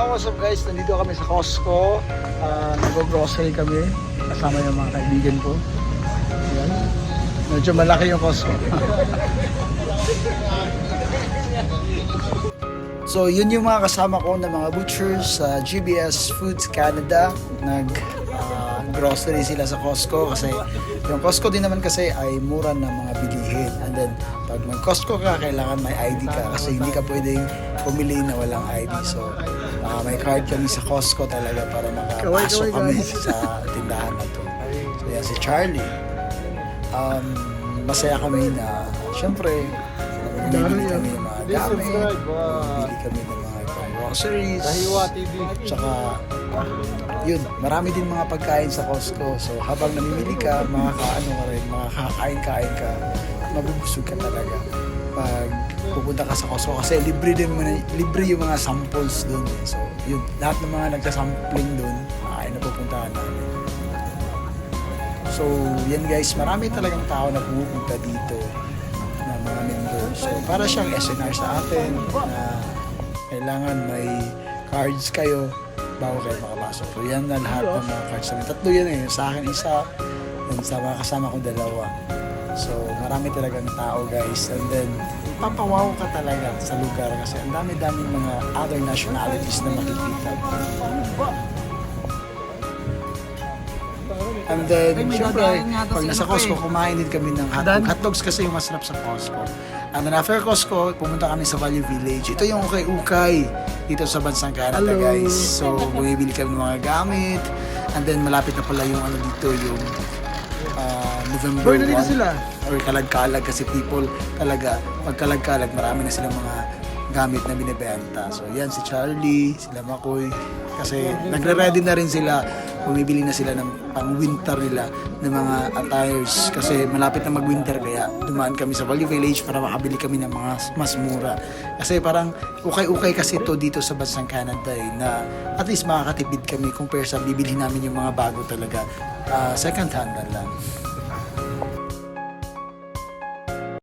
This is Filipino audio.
Ah, what's up guys? Nandito kami sa Costco. Uh, Nag-grocery kami. Kasama yung mga kaibigan ko. Ayan. Medyo malaki yung Costco. so, yun yung mga kasama ko na mga butchers sa GBS Foods Canada. Nag grocery sila sa Costco kasi yung Costco din naman kasi ay mura ng mga bilihin. And then, pag mag-Costco ka, kailangan may ID ka kasi hindi ka pwedeng pumili na walang ID. So, ah, may card kami sa Costco talaga para makapasok kami sa tindahan na to. So, yan si Charlie. Um, masaya kami na, syempre, bumili kami ng mga gamit, bumili kami ng groceries, tsaka yun, marami din mga pagkain sa Costco. So habang namimili ka, makakaano ka rin, makakakain-kain ka, mabubusog ka talaga. Pag pupunta ka sa Costco kasi libre din mo libre yung mga samples doon. So yun, lahat ng mga nagsasampling doon, ay napupuntahan namin. So yan guys, marami talagang tao na pumupunta dito na mga members. So para siyang SNR sa atin na kailangan may cards kayo bago kayo makapasok. So yan na lahat ng mga cards namin. Tatlo yan eh. Sa akin isa, yun sa mga kasama kong dalawa. So marami talagang tao guys. And then papawaw ka talaga sa lugar kasi ang dami-daming mga other nationalities na makikita. And then, syempre, pag nasa Costco, kumain din kami ng hotdog. Hotdogs kasi yung masarap sa Costco. And then after Costco, pumunta kami sa Value Village. Ito yung ukay-ukay dito sa bansang Canada, guys. So, bumibili kami ng mga gamit. And then, malapit na pala yung ano dito, yung ah, November 1. sila. Or kalag-kalag kasi people talaga, pag kalag-kalag, marami na silang mga gamit na binibenta. So, yan si Charlie, sila Makoy. Kasi nagre-ready na rin sila. Bumibili na sila ng pang-winter nila ng mga attires. Kasi malapit na mag-winter kaya dumaan kami sa Valley Village para makabili kami ng mga mas mura. Kasi parang ukay-ukay kasi to dito sa bansang Canada eh, na at least makakatipid kami compare sa bibili namin yung mga bago talaga. Ah, second hand lang.